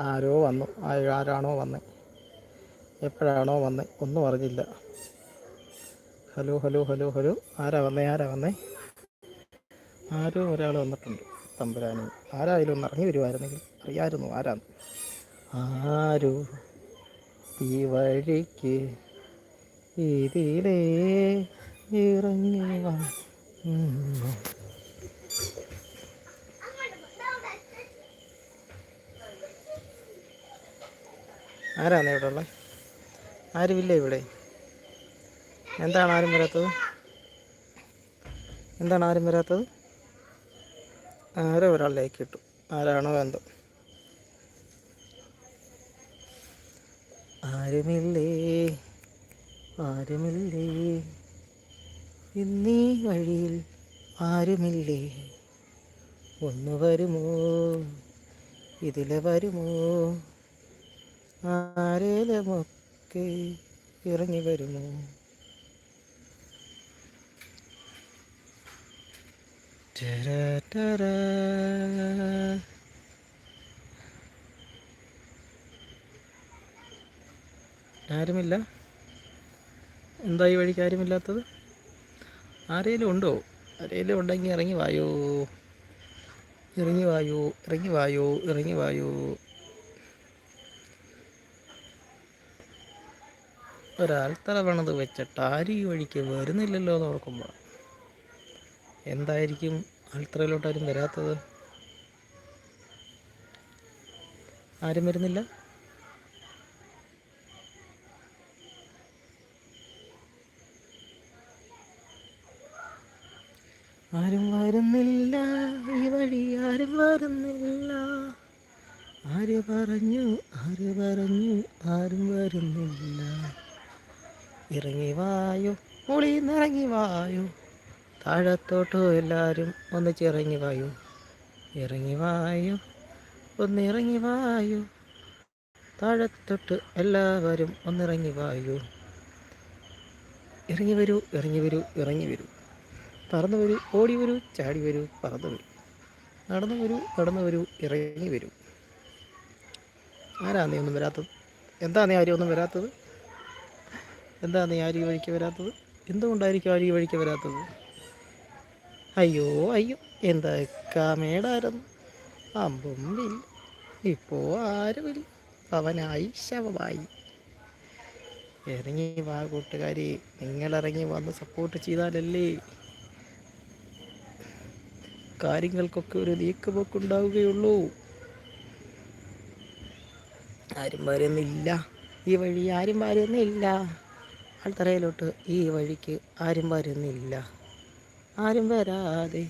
ആരോ വന്നു. ആരാണോ വന്ന്. എപ്പോഴാണോ വന്ന്. ഒന്നും അറിഞ്ഞില്ല. Hello hello hello hello. ആരാ വന്നേ? ആരാ വന്നേ? ആരോ ഒരാൾ വന്നിട്ടുണ്ട്. തമ്പുരാനും. ആരായാലും ഒന്ന് ഇറങ്ങി വരുമായിരുന്നെങ്കിൽ അറിയായിരുന്നു ആരാന്ന്. ആരോ ഈ വഴിക്ക് ഇതിലേ ഇറങ്ങി വന്നു. ആരാണ് ഇവിടെ ഉള്ളത്? ആരുമില്ല ഇവിടെ. എന്താണ് ആരും വരാത്തത്? എന്താണ് ആരും വരാത്തത്? ആരോ ഒരാളിലേക്ക് കിട്ടു ആരാണോ എന്തോ. ആരുമില്ലേ? ആരുമില്ലേ? ഇന്നീ വഴിയിൽ ആരുമില്ലേ? ഒന്ന് വരുമോ? ഇതിലെ വരുമോ? ആരേലുമൊക്കെ ഇറങ്ങി വരുമോ? ആരുമില്ല? എന്താ ഈ വഴിക്ക് ആരുമില്ലാത്തത്? ആരേലും ഉണ്ടോ? ആരേലും ഉണ്ടെങ്കിൽ ഇറങ്ങി വായോ. ഇറങ്ങി വായോ ഇറങ്ങി വായോ ഇറങ്ങി വായോ. ഒരാൾ തലവണത് വെച്ചിട്ട് ആരും ഈ വഴിക്ക് വരുന്നില്ലല്ലോ എന്ന് ഓർക്കുമ്പോൾ എന്തായിരിക്കും ആൽത്തറയിലോട്ട് ആരും വരാത്തത്? ആരും വരുന്നില്ല? ആരും വരുന്നില്ല. ഈ വഴി ആരും വരുന്നില്ല. ആര് പറഞ്ഞു ആര് പറഞ്ഞു ആരും വരുന്നില്ല. ഇറങ്ങി വായു മുളി നിറങ്ങി വായു. താഴത്തോട്ടോ എല്ലാവരും ഒന്നിച്ച് ഇറങ്ങി വായു. ഇറങ്ങി വായു ഒന്ന് ഇറങ്ങി വായോ. താഴത്തൊട്ട് എല്ലാവരും ഒന്നിറങ്ങി വായു. ഇറങ്ങി വരൂ ഇറങ്ങി വരൂ ഇറങ്ങി വരൂ. പറന്നു വരൂ ഓടി വരൂ ചാടി വരൂ പറന്നു വരൂ. നടന്നു വരൂ നടന്നു വരൂ ഇറങ്ങി വരൂ. ആരാ നീ ഒന്നും വരാത്തത്? എന്താ നീ ആരും ഒന്നും വരാത്തത്? എന്താ നീ ആരി ഈ വഴിക്ക് വരാത്തത്? എന്തുകൊണ്ടായിരിക്കും ആര് ഈ വഴിക്ക് വരാത്തത്? അയ്യോ അയ്യോ എന്താ കാമേടായിരുന്നു അമ്പും വില്ല ഇപ്പോൾ ആരുമില്ല. അവനായി ശവമായി. ഇറങ്ങി വാ കൂട്ടുകാരി നിങ്ങളിറങ്ങി വന്ന് സപ്പോർട്ട് ചെയ്താലല്ലേ? കാര്യങ്ങൾക്കൊക്കെ ഒരു നീക്കുപോക്കുണ്ടാവുകയുള്ളൂ. ആരും വരുന്നില്ല. ഈ വഴി ആരും വരുന്നില്ല. ആൾത്തറയിലോട്ട് ഈ വഴിക്ക് ആരും വരുന്നില്ല. ആരും വരാതെ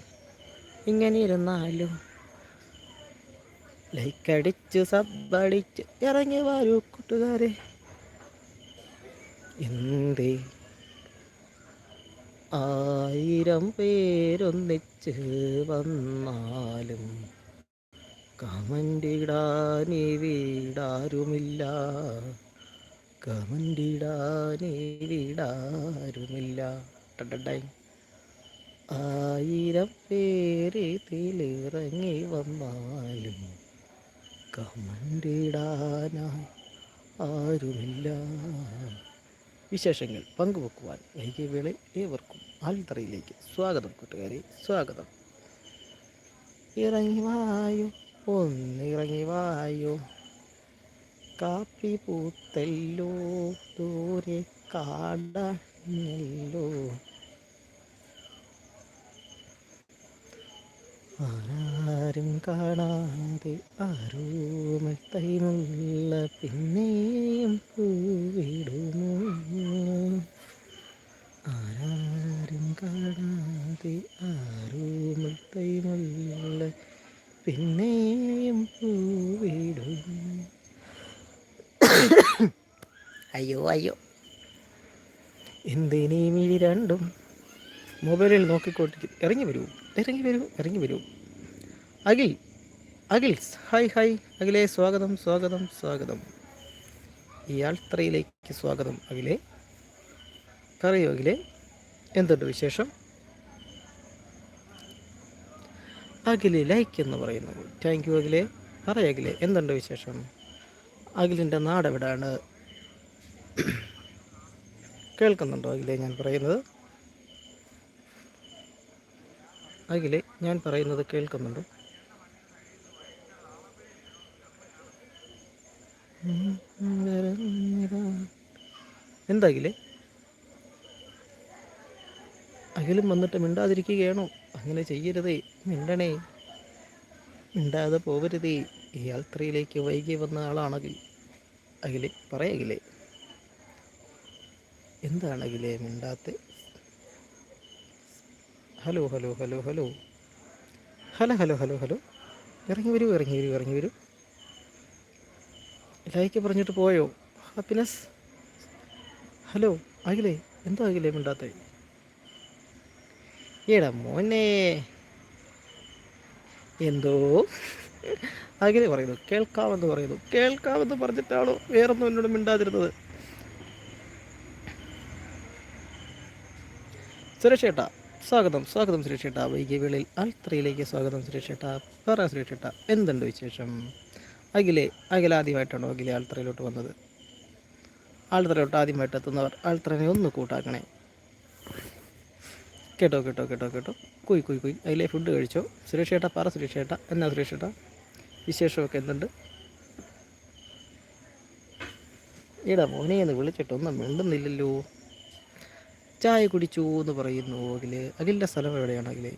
ഇങ്ങനെ ഇരുന്നാലും ലൈക്കടിച്ച് സബ്ബടിച്ച് ഇറങ്ങി വരൂ കൂട്ടുകാരെ. എന്തേ? ആയിരം പേരൊന്നിച്ച് വന്നാലും കമന്റിടാൻ വീടാരുമില്ല കമന്റിടാനേ വീടാരുമില്ല ടടടൈ. ആയിരം പേരെ തിലിറങ്ങി വന്നാലും കമന്റിടാനാ ആരുമില്ല. വിശേഷങ്ങൾ പങ്കുവെക്കുവാൻ വൈകിയ വേളയിൽ ഏവർക്കും ആൽത്തറയിലേക്ക് സ്വാഗതം കൂട്ടുകാരെ സ്വാഗതം. ഇറങ്ങി വായോ ഒന്നിറങ്ങി വായോ. കാപ്പി പൂത്തല്ലോ ദൂരെ കാടല്ലോ ആരും കാണാതെ ആരോമത്തൈമുള്ള പിന്നെയും പൂവിടുമോ? ആരാരും കാണാതെ ആരോമത്തൈമുള്ള പിന്നെയും പൂവിടും. അയ്യോ അയ്യോ. എന്തിനീ മിഴി രണ്ടും? മൊബൈലിൽ നോക്കിക്കൊണ്ടിരിക്കും ഇറങ്ങി വരൂ ഇറങ്ങി വരൂ ഇറങ്ങി വരൂ. Akhil Akhil hi hi. അഖിലേ സ്വാഗതം സ്വാഗതം സ്വാഗതം. ഈ യാത്രയിലേക്ക് സ്വാഗതം അഖിലേ. പറയൂ അഖിലേ. എന്തുണ്ട് വിശേഷം? അഖിലെ ലൈക്ക് എന്ന് പറയുന്നു. താങ്ക് യു അഖിലേ. അഖിലേ. എന്തുണ്ട് വിശേഷം? അഖിലിന്റെ നാടെവിടാണ്? കേൾക്കുന്നുണ്ടോ അഖിലെ ഞാൻ പറയുന്നത്? അഖിലെ ഞാൻ പറയുന്നത് കേൾക്കുന്നുണ്ടോ? എന്താ അഖിലെ? അഖിലും വന്നിട്ട് മിണ്ടാതിരിക്കുകയാണോ? അങ്ങനെ ചെയ്യരുതേ മിണ്ടണേ. മിണ്ടാതെ പോകരുതേ യാത്രയിലേക്ക് വൈകി വന്ന ആളാണെങ്കിൽ അഖിലെ പറയകിലെ. എന്താണ് അഖിലെ മിണ്ടാത്ത? Hello hello hello hello. Hello hello hello hello. ഇറങ്ങി വരൂ ഇറങ്ങി വരൂ ഇറങ്ങി വരൂ. ലൈക്ക് പറഞ്ഞിട്ട് പോയോ? ഹാപ്പിനെസ് ഹലോ അഖിലേ എന്താ അഖിലേ മിണ്ടാത്ത? എടാ മോനെ. എന്തോ? അങ്ങനെ പറയുന്നു കേൾക്കാമെന്ന് പറയുന്നു. കേൾക്കാമെന്ന് പറഞ്ഞിട്ടാണോ വേറൊന്നും എന്നോട് മിണ്ടാതിരുന്നത്? സുരേഷ് ഏട്ടാ സ്വാഗതം സ്വാഗതം സുരേഷ് ഏട്ടാ. വൈകിയ വേളയിൽ ആൽത്രയിലേക്ക് സ്വാഗതം സുരേഷ് ഏട്ടാ. പറ സുരേഷ് ഏട്ടാ എന്തുണ്ട് വിശേഷം? അഖിലെ അഖില ആദ്യമായിട്ടാണോ അഖിലെ ആൽത്രയിലോട്ട് വന്നത്? ആൽത്രയിലോട്ട് ആദ്യമായിട്ട് എത്തുന്നവർ ആൽത്രനെ ഒന്ന് കൂട്ടാക്കണേ. കേട്ടോ കേട്ടോ കേട്ടോ കേട്ടോ. കുയ് കുയ് കുയ്. അതിലെ ഫുഡ് കഴിച്ചോ? സുരേഷ് ഏട്ടാ പറ സുരേഷ് ഏട്ടാ. എന്നാ സുരേഷ് ഏട്ടാ? വിശേഷമൊക്കെ എന്തുണ്ട്? ഈടാ മോനെ എന്ന് വിളിച്ചിട്ടൊന്നും മിണ്ടുന്നില്ലല്ലോ. ചായ കുടിച്ചു എന്ന് പറയുന്നു അഖിൽ. അഖിലിന്റെ സ്ഥലം എവിടെയാണ് അഖിലേ?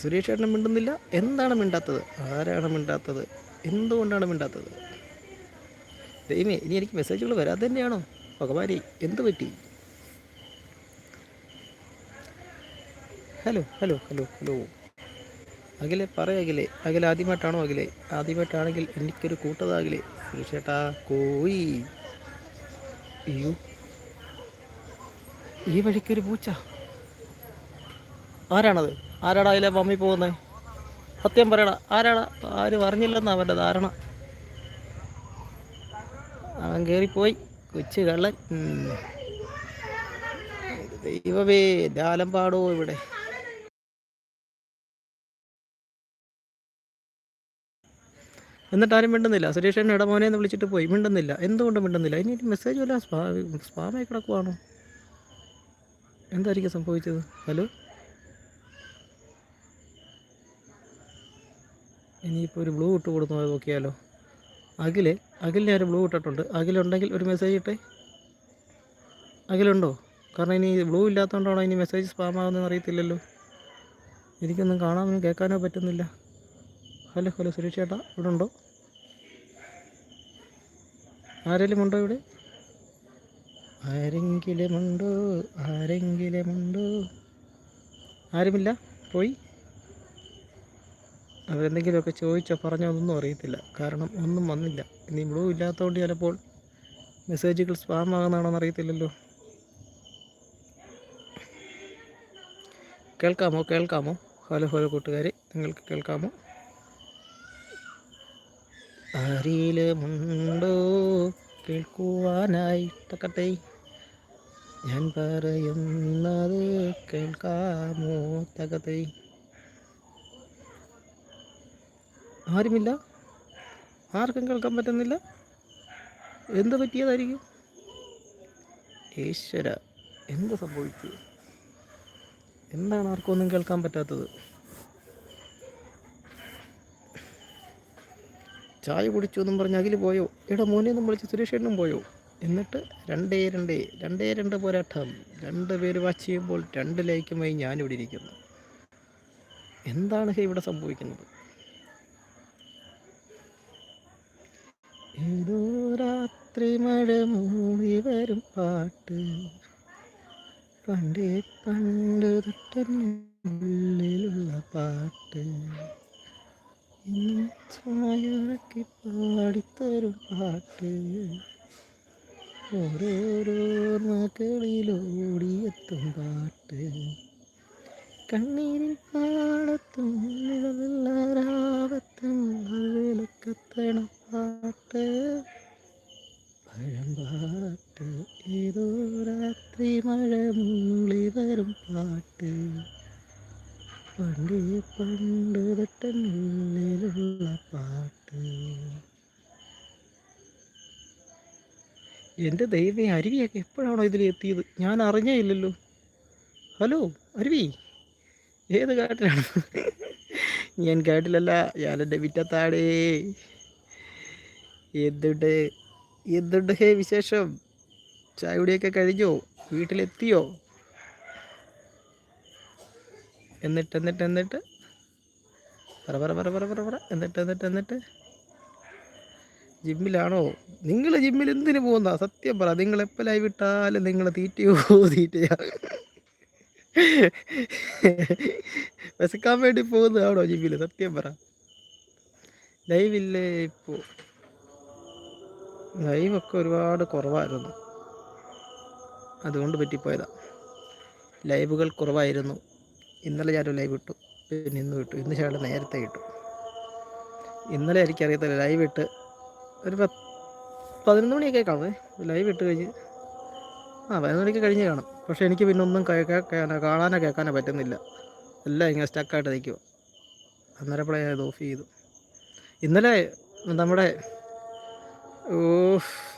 സുരേഷ് ഏട്ടൻ മിണ്ടുന്നില്ല. എന്താണ് മിണ്ടാത്തത്? ആരാണ് മിണ്ടാത്തത്? എന്തുകൊണ്ടാണ് മിണ്ടാത്തത്? ദൈവമേ ഇനി എനിക്ക് മെസ്സേജുകൾ വരാതെ തന്നെയാണോ? ഭഗവാനെ എന്ത് പറ്റി? Hello hello hello hello. അഖിലെ പറ അഖിലെ. അഖിലെ ആദ്യമായിട്ടാണോ അഖിലെ? ആദ്യമായിട്ടാണെങ്കിൽ എനിക്കൊരു കൂട്ടതാകിലെ. സുരേഷേട്ടാ കോയി. ഈ വഴിക്കൊരു പൂച്ച. ആരാണത്? ആരാടാ അതിലെ മമ്മി പോകുന്നത് സത്യം പറയടാ ആരാടാ? ആരും അറിഞ്ഞില്ലെന്നാ അവന്റെ ധാരണ. അവൻ കയറിപ്പോയി കൊച്ചു കള്ളൻ. ദൈവമേ ദാലം പാടോ ഇവിടെ? എന്നിട്ട് ആരും മിണ്ടുന്നില്ല. സുരേഷ് എന്നെ ഇടമോനെ എന്ന് വിളിച്ചിട്ട് പോയി. മിണ്ടുന്നില്ല. എന്തുകൊണ്ട് മിണ്ടുന്നില്ല. ഇനി മെസ്സേജ് വല്ല സ്പാ സ്പാമായി കിടക്കുവാണോ? എന്തായിരിക്കും സംഭവിച്ചത്? ഹലോ? ഇനിയിപ്പോൾ ഒരു ബ്ലൂ ഇട്ട് കൊടുത്തു നോക്കിയാലോ? അഖിൽ അഖിലിനെ ഒരു ബ്ലൂ ഇട്ടിട്ടുണ്ട്. അഖിലുണ്ടെങ്കിൽ ഒരു മെസ്സേജ് ഇട്ടേ. അഖിലുണ്ടോ? കാരണം ഇനി ബ്ലൂ ഇല്ലാത്തതുകൊണ്ടാണോ ഇനി മെസ്സേജ് സ്പാം ആകുന്നതെന്ന് അറിയത്തില്ലല്ലോ. എനിക്കൊന്നും കാണാനോ കേൾക്കാനോ പറ്റുന്നില്ല. ഹലോ ഹലോ സുരേഷ് ചേട്ടാ ഇവിടെ ഉണ്ടോ ആരെങ്കിലും ഉണ്ടോ ഇവിടെ? ആരെങ്കിലുമുണ്ടോ? ആരെങ്കിലുമുണ്ടോ? ആരുമില്ല? പോയി. അവരെന്തെങ്കിലുമൊക്കെ ചോദിച്ചോ പറഞ്ഞോ ഒന്നും അറിയത്തില്ല. കാരണം ഒന്നും വന്നില്ല. ഇനി ബ്ലൂ ഇല്ലാത്തതുകൊണ്ട് ചിലപ്പോൾ മെസ്സേജുകൾ സ്പാം ആകുന്നതാണോ അറിയത്തില്ലല്ലോ. കേൾക്കാമോ? കേൾക്കാമോ? ഹലോ ഹലോ കൂട്ടുകാരെ. നിങ്ങൾക്ക് കേൾക്കാമോ? ആരിലുമുണ്ടോ? കേൾക്കുവാനായി തക്കട്ടെ. ഞാൻ പറയുന്നത് കേൾക്കാമോ തകത്തെ ആരുമില്ല? ആർക്കും കേൾക്കാൻ പറ്റുന്നില്ല? എന്ത് പറ്റിയതായിരിക്കും? ഈശ്വര എന്ത് സംഭവിച്ചു? എന്താണ് ആർക്കൊന്നും കേൾക്കാൻ പറ്റാത്തത്? ചായ കുടിച്ചു എന്നും പറഞ്ഞ് അഖിൽ പോയോ? എടാ മോനെ എന്നും വിളിച്ച് സുരേഷേട്ടനും പോയോ? എന്നിട്ട് രണ്ടേ രണ്ടേ രണ്ടേ രണ്ട് പോരാട്ടം. രണ്ട് പേര് വാച്ച് ചെയ്യുമ്പോൾ രണ്ട് ലൈക്കുമായി ഞാനിവിടെ ഇരിക്കുന്നു. എന്താണ് ഇവിടെ സംഭവിക്കുന്നത്? ഏതോ രാത്രി മഴ മൂടി വരും പാട്ട്. പണ്ടേ പണ്ട് തൊട്ടുള്ളിലുള്ള പാട്ട്. ചായറക്കി പാടിത്തരും പാട്ട് ഓരോരോർമ്മകളിലോടിയെത്തും പാട്ട്. കണ്ണീരിൻ പാടത്തും നിഴലാറാവത്തും വിലക്കത്തണ പാട്ട്. പഴമ്പാട്ട് ഏതോ രാത്രി മഴ മൂളി വരും പാട്ട്. പണ്ട് പണ്ട് വെട്ടല്ലിലുള്ള പാട്ട്. എന്റെ ദൈവം അരുവിയൊക്കെ എപ്പോഴാണോ ഇതിൽ എത്തിയത്? ഞാൻ അറിഞ്ഞേ ഇല്ലല്ലോ. ഹലോ അരുവി ഏത് കാട്ടിലാണ്? ഞാൻ കാട്ടിലല്ല എന്റെ വിറ്റത്താടേ എന്തുണ്ട്? എന്തുണ്ട് ഹേ വിശേഷം? ചായ കുടിയൊക്കെ കഴിഞ്ഞോ? വീട്ടിലെത്തിയോ? എന്നിട്ട് എന്നിട്ട് എന്നിട്ട്. പറ പറ പറ പറ പറ പറ. എന്നിട്ട് എന്നിട്ട് എന്നിട്ട്. ജിമ്മിലാണോ? നിങ്ങൾ ജിമ്മിൽ എന്തിനു പോകുന്ന? സത്യം പറ. നിങ്ങൾ എപ്പോൾ ലൈവ് ഇട്ടാലും നിങ്ങൾ തീറ്റയോ തീറ്റയാ വിശക്കാൻ വേണ്ടി പോകുന്നതാണോ ജിമ്മിൽ സത്യം പറ. ലൈവില്ലേ ഇപ്പോൾ ലൈവൊക്കെ ഒരുപാട് കുറവായിരുന്നു. അതുകൊണ്ട് പറ്റിപ്പോയതാ. ലൈവുകൾ കുറവായിരുന്നു. ഇന്നലെ ഞാനൊരു ലൈവ് ഇട്ടു. പിന്നെ ഇന്ന് വിട്ടു ഇന്ന് ചേട്ടൻ നേരത്തെ ഇട്ടു. ഇന്നലെ എനിക്കറിയത്തില്ല. ലൈവ് ഇട്ട് ഒരു പത്ത് പതിനൊന്ന് മണിയൊക്കെ കാണുമേ ലൈവ് ഇട്ട് കഴിഞ്ഞ് ആ പതിനൊന്ന് മണിക്ക് കഴിഞ്ഞ് കാണും. പക്ഷേ എനിക്ക് പിന്നെ ഒന്നും കാണാനോ കേൾക്കാനോ പറ്റുന്നില്ല. എല്ലാം ഇങ്ങനെ സ്റ്റക്കായിട്ട് നിൽക്കുക അന്നേരപ്പോഴേ ഞാൻ ഓഫ് ചെയ്തു. ഇന്നലെ നമ്മുടെ ഓ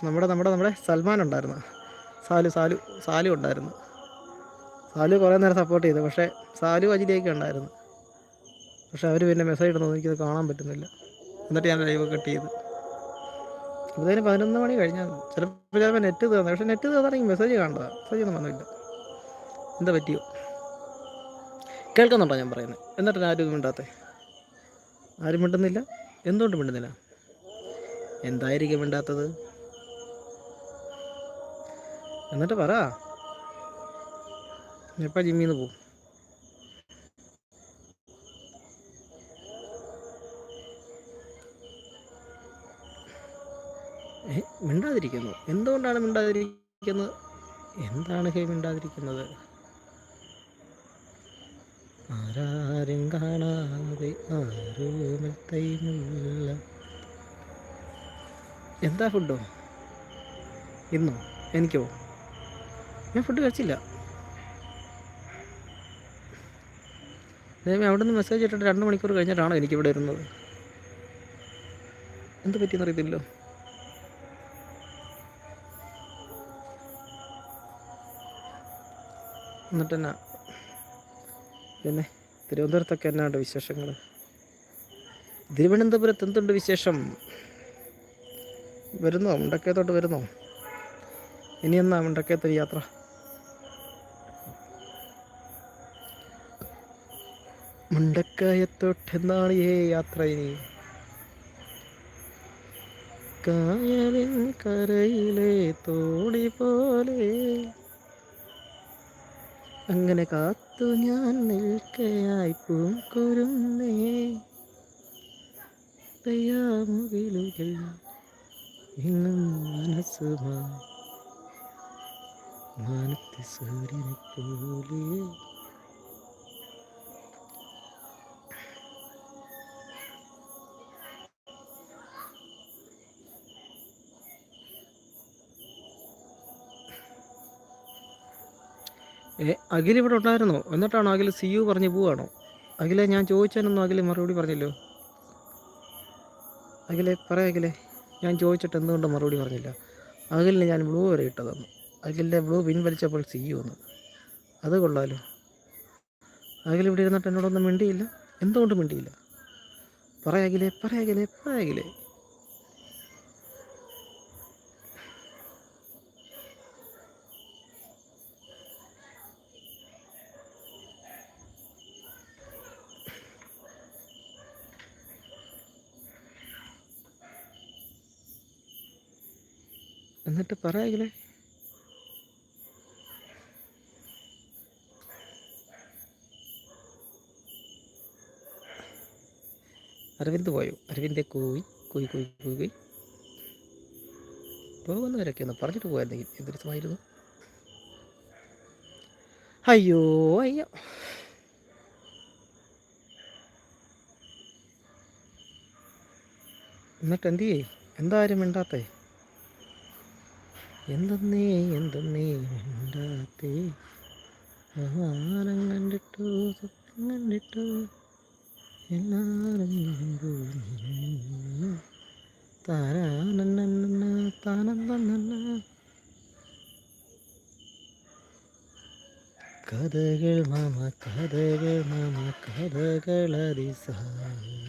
നമ്മുടെ നമ്മുടെ നമ്മുടെ സൽമാൻ ഉണ്ടായിരുന്നു. സാലു സാലു സാലു ഉണ്ടായിരുന്നു. സാലു കുറേ നേരം സപ്പോർട്ട് ചെയ്തു. പക്ഷേ സാലു അജിലേക്ക് ഉണ്ടായിരുന്നു. പക്ഷേ അവർ പിന്നെ മെസ്സേജ് ഇടുന്നത് എനിക്കത് കാണാൻ പറ്റുന്നില്ല. എന്നിട്ട് ഞാൻ ലൈവ് കട്ട് ചെയ്ത്. ഇപ്പത്തേന് പതിനൊന്ന് മണി കഴിഞ്ഞാൽ ചിലപ്പോൾ ചിലപ്പോൾ നെറ്റ് തീർന്നു. പക്ഷേ നെറ്റ് തീർന്നാണെങ്കിൽ മെസ്സേജ് കാണണ്ട മെസ്സേജ് ഒന്നും വന്നില്ല. എന്താ പറ്റിയോ? കേൾക്കുന്നുണ്ടോ ഞാൻ പറയുന്നത് എന്നിട്ട് ആരും മിണ്ടാത്തേ? ആരും മിണ്ടുന്നില്ല? എന്തുകൊണ്ട് മിണ്ടുന്നില്ല? എന്തായിരിക്കും മിണ്ടാത്തത്? എന്നിട്ട് പറ. എപ്പോൾ ജിമ്മിൽ നിന്ന് മിണ്ടാതിരിക്കുന്നു. എന്തുകൊണ്ടാണ് മിണ്ടാതിരിക്കുന്നത്? എന്താണ് ഹേ മിണ്ടാതിരിക്കുന്നത്? ആരാരും കാണാതെ ആരോമത്തൈമുള്ള എന്താ ഫുഡോ? ഇന്നോ? എനിക്കോ? ഞാൻ ഫുഡ് കഴിച്ചില്ല. ദൈവം അവിടെ നിന്ന് മെസ്സേജ് ഇട്ടിട്ട് രണ്ട് മണിക്കൂർ കഴിഞ്ഞിട്ടാണോ എനിക്കിവിടെ ഇരുന്നത്? എന്ത് പറ്റിയെന്നറിയത്തില്ലോ എന്നിട്ട് എന്നാ? പിന്നെ തിരുവനന്തപുരത്തൊക്കെ എന്നാണ്ട് വിശേഷങ്ങൾ? തിരുവനന്തപുരത്ത് എന്തുണ്ട് വിശേഷം? വരുന്നോ? മുണ്ടക്കയത്തോട്ട് വരുന്നോ? ഇനി എന്നാ മുണ്ടക്കയത്തൊരു യാത്ര? മുണ്ടക്കയത്തോട്ട് ഏ യാത്ര ഇനി. കായലിൻ കരയിലെ തോണി പോലെ. അങ്ങനെ കാത്തു ഞാൻ നിൽക്കയായി പൂക്കുരുന്നേ തയ്യാമുകിലുകൾ ഇന്നും മനസ്സുമായി മാനത്തെ സൂര്യനെ പോലെ ഏ അഖിൽ ഇവിടെ ഉണ്ടായിരുന്നോ? എന്നിട്ടാണോ അഖിൽ സി യു പറഞ്ഞ് പോവാണോ? അഖിലെ ഞാൻ ചോദിച്ചാനൊന്നും അഖിൽ മറുപടി പറഞ്ഞല്ലോ അഖിലെ പറയാം അഖിലെ ഞാൻ ചോദിച്ചിട്ട് എന്തുകൊണ്ട് മറുപടി പറഞ്ഞില്ല? അഖിലിന് ഞാൻ ബ്ലൂ വരെ ഇട്ടതെന്ന്. അഖിലിന്റെ ബ്ലൂ പിൻവലിച്ചപ്പോൾ സി യു എന്ന് അത് കൊള്ളാലോ. അഖിൽ ഇവിടെ ഇരുന്നിട്ട് എന്നോടൊന്നും മിണ്ടിയില്ല. എന്തുകൊണ്ട് മിണ്ടിയില്ല? പറയാകിലേ പറയാകിലേ പറയാകിലേ എന്നിട്ട് പറയാകിലേ അരവിന്ദ് പോയോ? അരവിന്ദ് കോയി കോയി കോയി കോയി കോയി. പോകുന്നവരൊക്കെ ഒന്ന് പറഞ്ഞിട്ട് പോയായിരുന്നെങ്കിൽ എന്ത് രസമായിരുന്നു? അയ്യോ അയ്യോ. എന്നിട്ട് എന്ത് ചെയ്യേ എന്തായാലും മിണ്ടാത്തേ? എന്തെന്നേ എന്തെന്നേ മിണ്ടാത്തേ. ആഹാരം കണ്ടിട്ടോ സ്വപ്നം കണ്ടിട്ടോ. എല്ലാവരും കഥകൾ മാമ കഥകൾ മാമ കഥകൾ അതിസാരം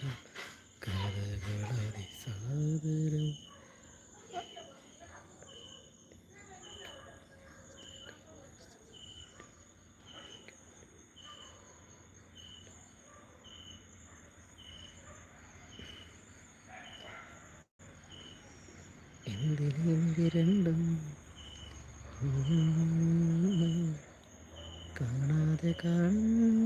കഥകൾ അതിസാരം കാണാതെ കാണുന്നതാരേ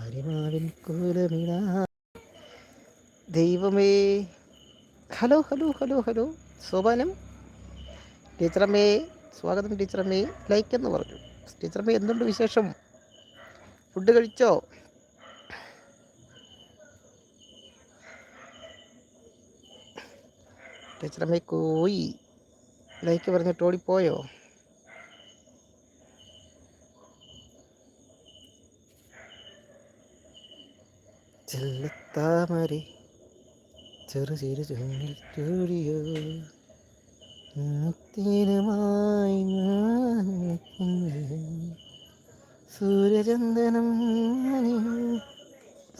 അരിമാവിൻ കൂലമിട ദൈവമേ ഹലോ ഹലോ ഹലോ ഹലോ. സോപാനം ടീച്ചറമ്മേ സ്വാഗതം ടീച്ചറമ്മേ. ലൈക്ക് എന്ന് പറഞ്ഞു. ടീച്ചറമ്മേ എന്തുണ്ട് വിശേഷം? ഫുഡ് കഴിച്ചോ? ടീച്ചറമ്മേ കോയി ലൈക്ക് പറഞ്ഞിട്ട് ഓടിപ്പോയോ? ചെല്ലത്താമരെ ചെറു ചെറു ചുണ്ടിൽ ചൂടിയോ മുത്തിനുമായി സൂര്യചന്ദനം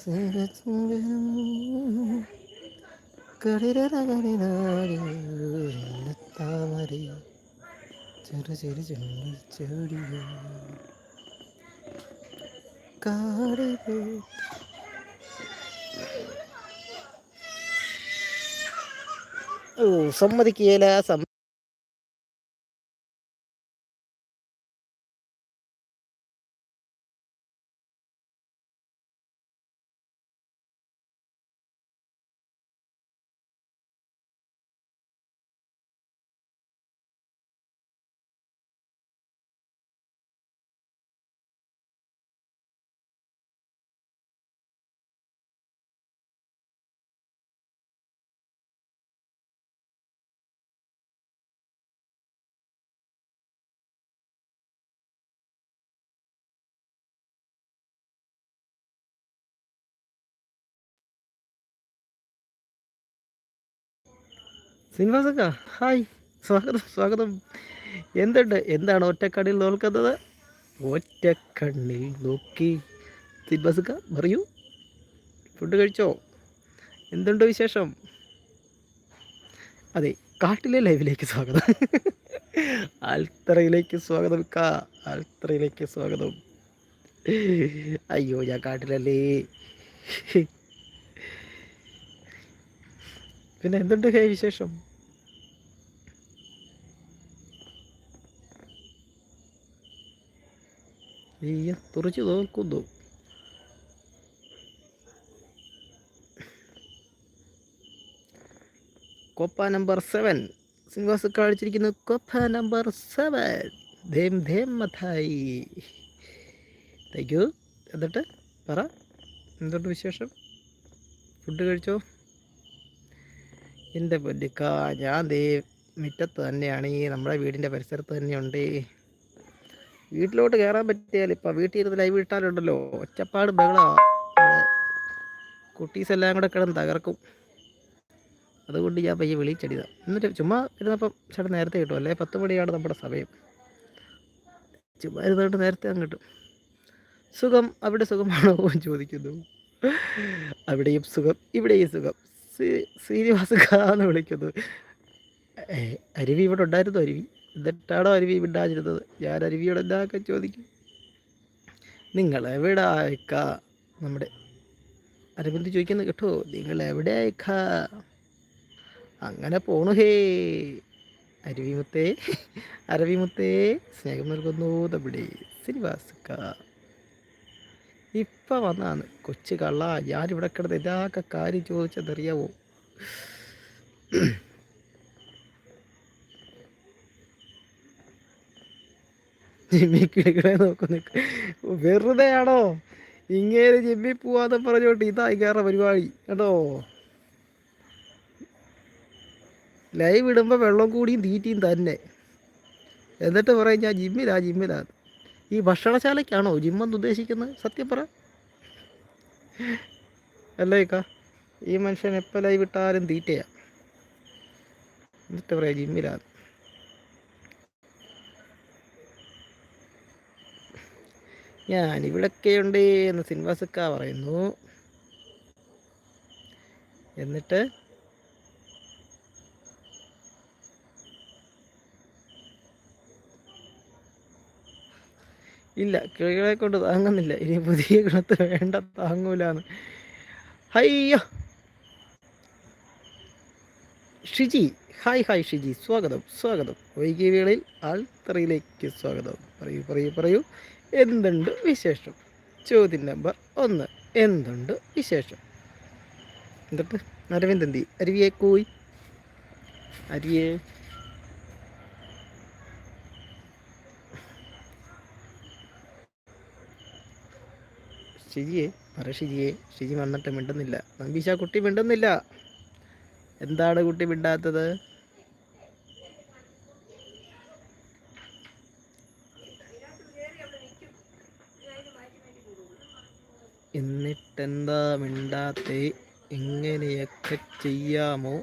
സൂര്യചന്ദനം. താമര ചെറു ചെറു ചുണ്ടിൽ ചൂടിയോ കാടിപ്പോ സമ്മതിക്കുകയില്ല സം ശ്രീനിവാസക്ക ഹായ്. സ്വാഗതം സ്വാഗതം. എന്തുണ്ട്? എന്താണ് ഒറ്റക്കണ്ണിൽ നോക്കുന്നത് ഒറ്റക്കണ്ണിൽ നോക്കി. ശ്രീനിവാസക്ക പറയൂ ഫുഡ് കഴിച്ചോ? എന്തുണ്ട് വിശേഷം? അതെ കാട്ടിലെ ലൈവിലേക്ക് സ്വാഗതം. ആൽത്തറയിലേക്ക് സ്വാഗതം കാ. ആൽത്തറയിലേക്ക് സ്വാഗതം. അയ്യോ ഞാൻ കാട്ടിലല്ലേ? പിന്നെ എന്തുണ്ട് ഹേ വിശേഷം? അയ്യ തുറച്ചു നോക്കുന്നു. Copa number seven. സിംഗാസ് കാണിച്ചിരിക്കുന്നു കൊപ്പ നമ്പർ സെവൻ. ധേം ധേം മഥായി. താങ്ക് യു എന്നിട്ട് പറ. എന്തുണ്ട് വിശേഷം? ഫുഡ് കഴിച്ചോ? എന്റെ പൊന്നിക്ക ഞാൻ ദേ മുറ്റത്ത് തന്നെയാണ്. ഈ നമ്മുടെ വീടിന്റെ പരിസരത്ത് തന്നെയുണ്ട്. വീട്ടിലോട്ട് കയറാൻ പറ്റിയാൽ ഇപ്പം വീട്ടിൽ ഇരുന്ന് ലൈവ് ഇട്ടാലുണ്ടല്ലോ. ഒച്ചപ്പാട് ബഹള. കുട്ടീസ് എല്ലാം കൂടെ കിടന്ന് തകർക്കും. അതുകൊണ്ട് ഞാൻ പയ്യെ വിളിച്ചടിയതാണ് എന്നിട്ട് ചുമ്മാ ഇരുന്നപ്പം ചേട്ടൻ നേരത്തെ കിട്ടും. അല്ലേ? പത്ത് മണിയാണ് നമ്മുടെ സമയം. ചുമ്മാ ഇരുന്നിട്ട് നേരത്തെ അങ്ങ് കിട്ടും. സുഖം. അവിടെ സുഖമാണോ ചോദിക്കുന്നു. അവിടെയും സുഖം. ഇവിടെയും സുഖം. ശ്രീനിവാസക്കാന്ന് വിളിക്കുന്നു. അരുവി ഇവിടെ ഉണ്ടായിരുന്നു അരുവി? എന്നിട്ടാണോ അരുവി മിണ്ടാതിരുന്നത്? ഞാൻ അരുവിയോട് എന്താക്കെ ചോദിക്കും? നിങ്ങൾ എവിടെ അയക്ക? നമ്മുടെ അരവിന്ദ് ചോദിക്കുന്നത് കേട്ടോ നിങ്ങൾ എവിടെ അയക്ക? അങ്ങനെ പോണു ഹേ. അരുവിമുത്തേ അരവിമുത്തേ സ്നേഹം നൽകുന്നു നമ്മുടെ ശ്രീവാസുക്ക ഇപ്പം വന്നാണ് കൊച്ചു കള്ള ഞാനിവിടെ കിടന്ന് ഇതാക്ക കാര്യം ചോദിച്ചതറിയാവോ ജിമ്മി കിളികളെ നോക്കുന്നു വെറുതെ ആണോ ഇങ്ങനെ ജിമ്മി പോവാതെ പറഞ്ഞോട്ട് ഇതാ കയറുന്ന പരിപാടി കേട്ടോ? ലൈവ് ഇടുമ്പോൾ വെള്ളം കൂടിയും തീറ്റിയും തന്നെ. എന്നിട്ട് പറയും ഞാൻ ജിമ്മിലാ ജിമ്മിലാ. ഈ ഭക്ഷണശാലയ്ക്കാണോ ജിമ്മെന്ന് ഉദ്ദേശിക്കുന്നത്? സത്യം പറ. അല്ലേക്കാ ഈ മനുഷ്യൻ എപ്പോൾ ലൈവ് ഇട്ടാലും തീറ്റയാ. എന്നിട്ട് പറയാം ജിമ്മിലാണ് ഞാൻ ഉണ്ട് എന്ന് സിൻവാസക്ക പറയുന്നു. എന്നിട്ട്? ഇല്ല കിളികളെ കൊണ്ട് താങ്ങുന്നില്ല. ഇനി പുതിയ ഗുണത്ത് വേണ്ട താങ്ങൂലാന്ന്. അയ്യോ ഷിജി ഹായ് ഹായ് ഷിജി. സ്വാഗതം സ്വാഗതം. വൈകിയ വേളയിൽ ആൾത്തറയിലേക്ക് സ്വാഗതം. പറയൂ പറയൂ പറയൂ. എന്തുണ്ട് വിശേഷം? ചോദ്യം നമ്പർ ഒന്ന്. എന്തുണ്ട് വിശേഷം? എന്നിട്ട് അരവിന്ദ് എന്തി അരുവിയെ കോയി. അരിയെ ഷിജിയെ. പറ ഷിജിയെ. ഷിജി വന്നിട്ട് മിണ്ടുന്നില്ല. നമ്പീശ കുട്ടി മിണ്ടുന്നില്ല. എന്താണ് കുട്ടി മിണ്ടാത്തത്? മിണ്ടാത്തെ ഇങ്ങനെയൊക്കെ ചെയ്യാമോ?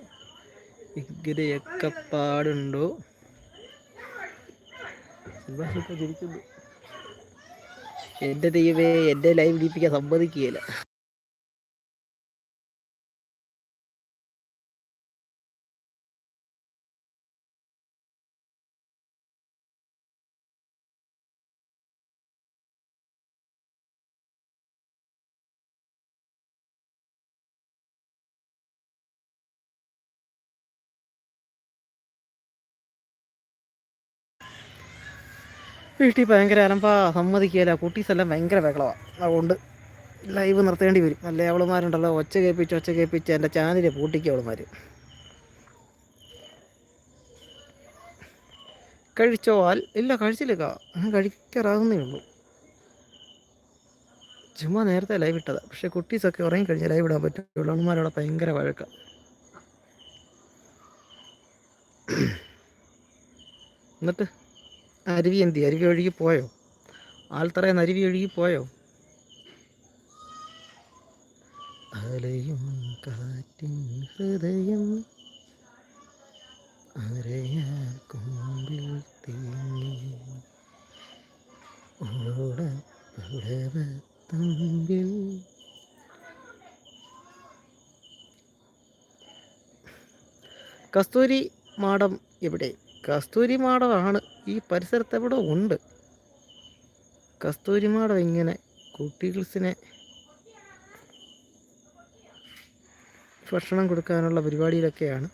ഇങ്ങനെയൊക്കെ പാടുണ്ടോ? എന്റെ എന്റെ ദൈവമേ എന്റെ ലൈവ് ഇടിപ്പിക്കാൻ സമ്മതിക്കുകയില്ല. വീട്ടിൽ ഭയങ്കര അലമ്പാ സമ്മതിക്കുകയില്ല കുട്ടീസെല്ലാം ഭയങ്കര ബഹളമാണ് അതുകൊണ്ട് ലൈവ് നിർത്തേണ്ടി വരും. അല്ലേ അവളുമാരുണ്ടല്ലോ. ഒച്ച കേൾപ്പിച്ച് ഒച്ച കേൾപ്പിച്ച് എന്റെ ചാനൽ പൂട്ടിക്കുക അവളുമാർ കഴിച്ചോ ആൽ ഇല്ല കഴിച്ചില്ല. ഞാൻ കഴിക്കാറാകുന്നേ ഉള്ളൂ. ചുമ്മാ നേരത്തെ ലൈവ് ഇട്ടതാ. പക്ഷേ കുട്ടീസൊക്കെ ഉറങ്ങിക്കഴിഞ്ഞാൽ ലൈവ് ഇടാൻ പറ്റുള്ളൂ. അവന്മാരവിടെ ഭയങ്കര വഴക്കാം. എന്നിട്ട്? അരുവി എന്തി? അരുവി ഒഴുകി പോയോ? ആൽത്തറയെന്ന് അരുവി ഒഴുകി പോയോ? അലയും കാറ്റിൻ ഹൃദയം കസ്തൂരി മാടം എവിടെ? കസ്തൂരി മാടമാണ് ഈ പരിസരത്ത് എവിടെ ഉണ്ട്? കസ്തൂരി മാടം ഇങ്ങനെ കുട്ടികൾസിനെ ഭക്ഷണം കൊടുക്കാനുള്ള പരിപാടിയിലൊക്കെയാണ്.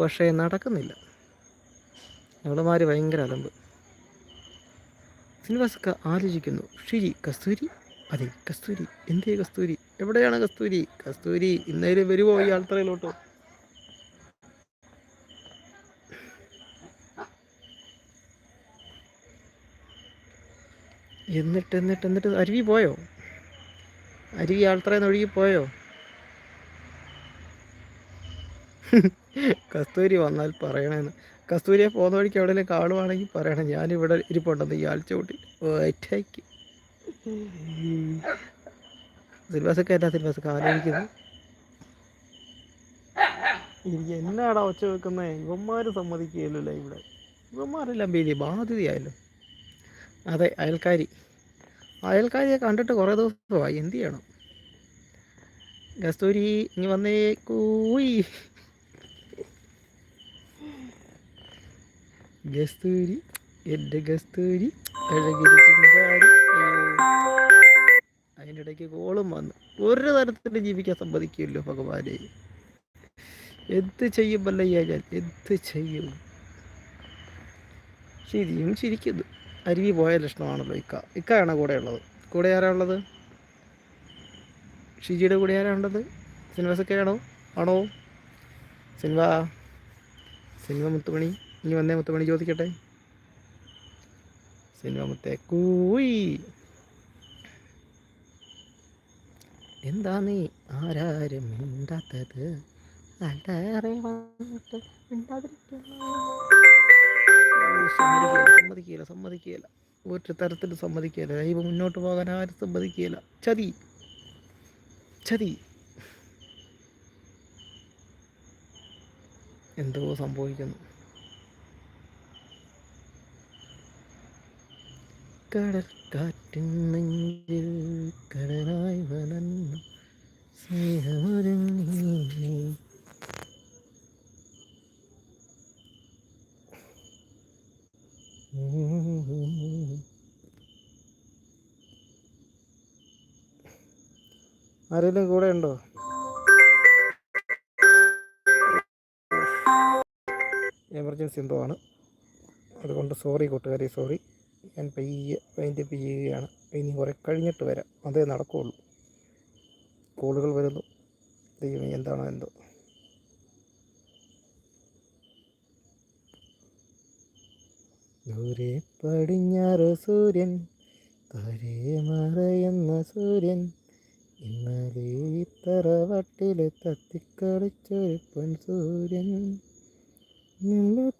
പക്ഷേ നടക്കുന്നില്ല. ഞങ്ങളുമാര് ഭയങ്കര അലമ്പ്. സിനിവാസൊക്കെ ആലോചിക്കുന്നു. ഷിരി കസ്തൂരി? അതെ കസ്തൂരി. എന്തേ കസ്തൂരി? എവിടെയാണ് കസ്തൂരി? കസ്തൂരി ഇന്നേലും വരുമോ ഈ ആൾത്തറയിലോട്ടോ എന്നിട്ട് എന്നിട്ട് എന്നിട്ട് അരുവി പോയോ? അരുവി ആൾത്തറയിൽ ഒഴുകി പോയോ? കസ്തൂരി വന്നാൽ പറയണമെന്ന് കസ്തൂരിയെ പോകുന്ന വഴിക്ക് എവിടെയെങ്കിലും കാണുവാണെങ്കിൽ പറയണം. ഞാനിവിടെ ഇരിപ്പുണ്ടെന്ന് ഈ ആഴ്ച ഒറ്റയ്ക്ക്. സിൽവാസൊക്കെ എന്നാ സിൽവാസൊക്കെ ആലോചിക്കുന്നത് എന്നാടാ ഒച്ച വെക്കുന്നത് ഇവന്മാർ സമ്മതിക്കുകയല്ലോ ഇവിടെ. ഇവന്മാരെല്ലാം വലിയ ബാധ്യതയായല്ലോ. അതെ അയൽക്കാരി. അയൽക്കാരിയെ കണ്ടിട്ട് കുറേ ദിവസമായി. എന്ത് ചെയ്യണം? കസ്തൂരി ഇനി വന്നേ കൂയി ഗസ്തൂരി എന്റെ ഗസ്തൂരി അതിന്റെ ഇടയ്ക്ക് കോളും വന്നു. ഒരു തരത്തിൽ ജീവിക്കാൻ സമ്മതിക്കുമല്ലോ ഭഗവാനെ. എന്ത് ചെയ്യും ഞാൻ? എന്ത് ചെയ്യും? ശരിയും ചിരിക്കുന്നു. അരുവി പോയ ലക്ഷണമാണല്ലോ ഇക്ക. ഇക്കയാണ് കൂടെ ഉള്ളത് കൂടെ ആരാ ഉള്ളത്? ഷിജിയുടെ കൂടെ ആരാ ഉള്ളത്? സിനിമസൊക്കെയാണോ ആണോ? സിനിമ സിനിമ മുത്തുമണി. ഇനി വന്നേ മുത്തുമണി ചോദിക്കട്ടെ? സിനിമ മുത്തേ കൂയി. എന്താ നീ? ആരാരും മിണ്ടാത്തത്. മിണ്ടാതിരിക്കുന്നു. സമ്മതിക്കുകയില്ല സമ്മതിക്കുകയില്ല ഒരു തരത്തിൽ സമ്മതിക്കുകയില്ല. ദൈവം മുന്നോട്ട് പോകാൻ ആരും സമ്മതിക്കുകയില്ല. ചതി. ചതി. എന്തോ സംഭവിക്കുന്നു. കടൽ കാറ്റിൻ നെഞ്ചിൽ കടലായി സ്നേഹമൊരുങ്ങി ആരെങ്കിലും കൂടെ ഉണ്ടോ? എമർജൻസി എന്തോ ആണ്. അതുകൊണ്ട് സോറി കൂട്ടുകാരി സോറി ഞാൻ പയ്യെ വൈൻഡപ്പ് ചെയ്യുകയാണ്. ഇനി കുറേ കഴിഞ്ഞിട്ട് വരാം. അതേ നടക്കുകയുള്ളൂ കോളുകൾ വരുന്നു. ദൈവമേ എന്താണോ എന്തോ. ദൂരെ പടിഞ്ഞാറ് സൂര്യൻ കരേ മറയുന്ന സൂര്യൻ. തറവട്ടിൽ തത്തിക്കളിച്ചൊരു പൊൻ സൂര്യൻ. നിന്നെ